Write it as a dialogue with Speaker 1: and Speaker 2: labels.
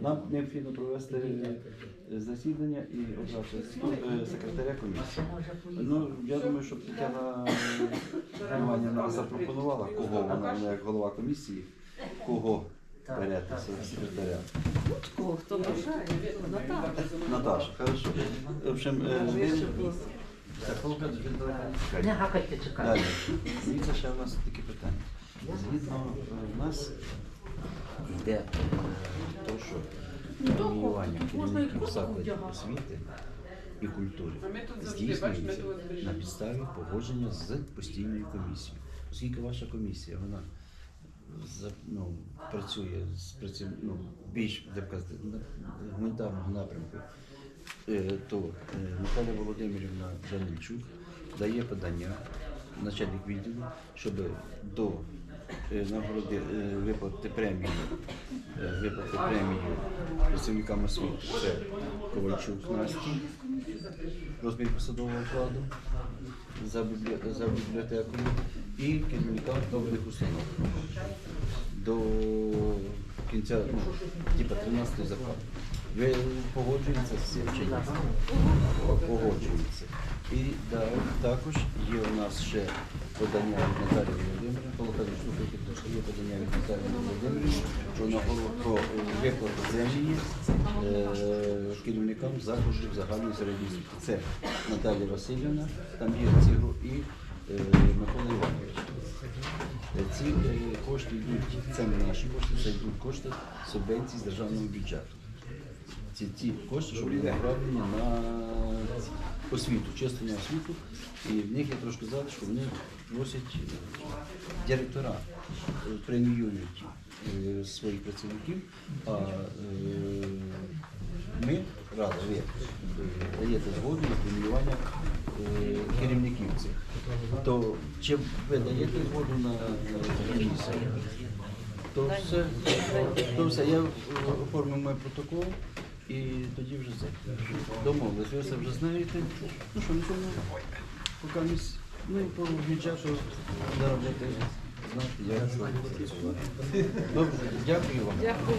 Speaker 1: Нам необхідно провести е, засідання і обрати е, секретаря комісії. Ну, я думаю, що Тетяна Іванівна запропонувала, кого вона як голова комісії, кого берете секретаря.
Speaker 2: Кого хто бажає? Наталя.
Speaker 1: Наташа, хорошо. В общем, е,
Speaker 3: Не гакайте, чекайте.
Speaker 1: Далі. Дивіться, ще в нас таке питання. Згідно в нас йде що преміювання керівників закладів освіти і культури здійснюється на підставі погодження з постійною комісією. Оскільки ваша комісія, вона ну, працює з праців, ну, більш гуманітарного напрямку, е, то е, Наталя Володимирівна Данильчук дає подання начальник відділу, щоб до нагороди е, виплати премію, е, виплати премію працівникам освіти. Це Ковальчук Насті, розмір посадового окладу за, біблі- за бібліотекою і керівникам добрих установ до кінця, ну, типа 13 зарплати. Ви погоджуєтеся з цим чи ні? Погоджується. І да, також є у нас ще подання від Наталії Володимирівни, тому що є подання від Наталії Володимирівни про е, виплату премії е, керівникам закладів загальної середньої освіти. Це Наталія Васильівна, там є Цігру і е, Микола Іванович. Ці кошти йдуть, це не наші кошти, це йдуть кошти субвенцій з державного бюджету. Це ті кошти, що були направлені на освіту, чисто на освіту. І в них я трошки сказати, що вони просять е, директора, е, преміюють е, своїх працівників, а ми, рада, ви даєте згоду на преміювання керівників цих. То чи ви даєте згоду на комісію? То все, то все, я оформив мій протокол і тоді вже це. Домовились, ви це вже знаєте. Ну що, нікому поки місь, ну, по бюджету заробляти, знати, як працювати. Добре, дякую вам.
Speaker 2: Дякую.